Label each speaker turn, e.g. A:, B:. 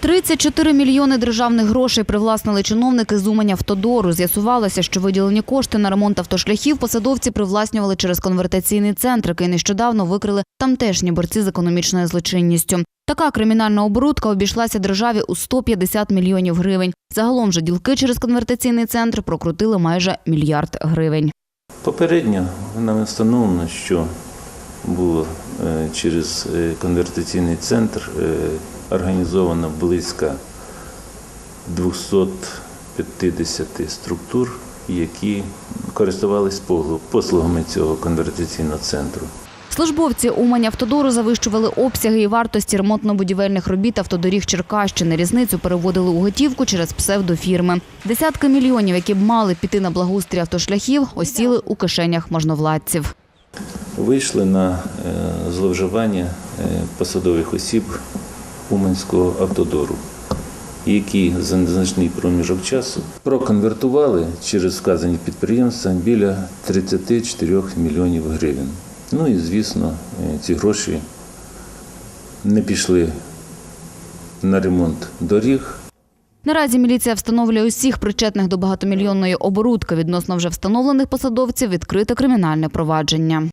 A: 34 мільйони державних грошей привласнили чиновники з Умань-Автодору. З'ясувалося, що виділені кошти на ремонт автошляхів посадовці привласнювали через конвертаційний центр, який нещодавно викрили тамтешні борці з економічною злочинністю. Така кримінальна оборудка обійшлася державі у 150 мільйонів гривень. Загалом же ділки через конвертаційний центр прокрутили майже мільярд гривень.
B: Попередньо нам встановлено, що було е, через е, конвертаційний центр е, організовано близько 250 структур, які користувалися послугами цього конвертаційного центру.
A: Службовці Умань-Автодору завищували обсяги і вартості ремонтно-будівельних робіт автодоріг Черкащини. Різницю переводили у готівку через псевдофірми. Десятки мільйонів, які б мали піти на благоустрій автошляхів, осіли у кишенях можновладців.
B: Вийшли на е, зловживання е, посадових осіб Уманського автодору, які за незначний проміжок часу проконвертували через вказані підприємства біля 34 мільйонів гривень. Ну і звісно, е, ці гроші не пішли на ремонт доріг,
A: Наразі міліція встановлює усіх причетних до багатомільйонної оборудки. Відносно вже встановлених посадовців відкрите кримінальне провадження.